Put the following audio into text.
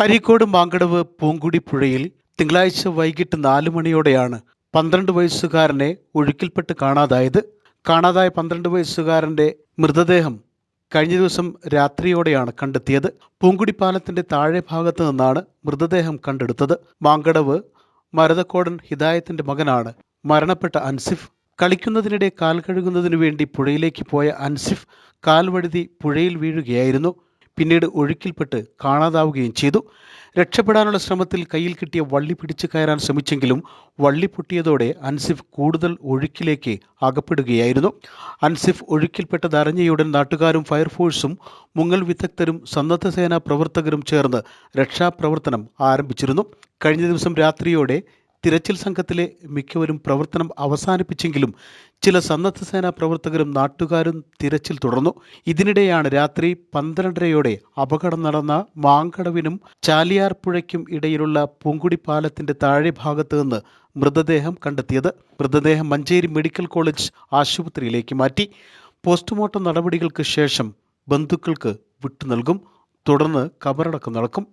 അരീക്കോട് മാങ്കടവ് പൂങ്കുടി പുഴയിൽ തിങ്കളാഴ്ച വൈകിട്ട് നാലു മണിയോടെയാണ് പന്ത്രണ്ട് വയസ്സുകാരനെ ഒഴുക്കിൽപ്പെട്ട് കാണാതായത്. കാണാതായ പന്ത്രണ്ട് വയസ്സുകാരന്റെ മൃതദേഹം കഴിഞ്ഞ ദിവസം രാത്രിയോടെയാണ് കണ്ടെത്തിയത്. പൂങ്കുടി പാലത്തിന്റെ താഴെ ഭാഗത്ത് നിന്നാണ് മൃതദേഹം കണ്ടെടുത്തത്. മാങ്കടവ് മരതക്കോടൻ ഹിദായത്തിന്റെ മകനാണ്. മരണപ്പെട്ട അൻസിഫ് കളിക്കുന്നതിനിടെ കാൽ കഴുകുന്നതിനു വേണ്ടി പുഴയിലേക്ക് പോയ അൻസിഫ് കാൽവഴുതി പുഴയിൽ വീഴുകയായിരുന്നു. പിന്നീട് ഒഴുക്കിൽപ്പെട്ട് കാണാതാവുകയും ചെയ്തു. രക്ഷപ്പെടാനുള്ള ശ്രമത്തിൽ കയ്യിൽ കിട്ടിയ വള്ളി പിടിച്ചു കയറാൻ ശ്രമിച്ചെങ്കിലും വള്ളി പൊട്ടിയതോടെ അൻസിഫ് കൂടുതൽ ഒഴുക്കിലേക്ക് അകപ്പെടുകയായിരുന്നു. അൻസിഫ് ഒഴുക്കിൽപ്പെട്ടത് അറിഞ്ഞയുടൻ നാട്ടുകാരും ഫയർഫോഴ്സും മുങ്ങൽ വിദഗ്ധരും സന്നദ്ധ സേനാ പ്രവർത്തകരും ചേർന്ന് രക്ഷാപ്രവർത്തനം ആരംഭിച്ചിരുന്നു. കഴിഞ്ഞ ദിവസം രാത്രിയോടെ തിരച്ചിൽ സംഘത്തിലെ മിക്കവരും പ്രവർത്തനം അവസാനിപ്പിച്ചെങ്കിലും ചില സന്നദ്ധ സേനാ പ്രവർത്തകരും നാട്ടുകാരും തിരച്ചിൽ തുടർന്നു. ഇതിനിടെയാണ് രാത്രി പന്ത്രണ്ടരയോടെ അപകടം നടന്ന മാങ്കടവിനും ചാലിയാർ പുഴയ്ക്കും ഇടയിലുള്ള പൂങ്കുടി പാലത്തിന്റെ താഴെ ഭാഗത്ത് നിന്ന് മൃതദേഹം കണ്ടെത്തിയത്. മൃതദേഹം മഞ്ചേരി മെഡിക്കൽ കോളേജ് ആശുപത്രിയിലേക്ക് മാറ്റി. പോസ്റ്റ്മോർട്ടം നടപടികൾക്ക് ശേഷം ബന്ധുക്കൾക്ക് വിട്ടു നൽകും. തുടർന്ന് കബറടക്കം നടക്കും.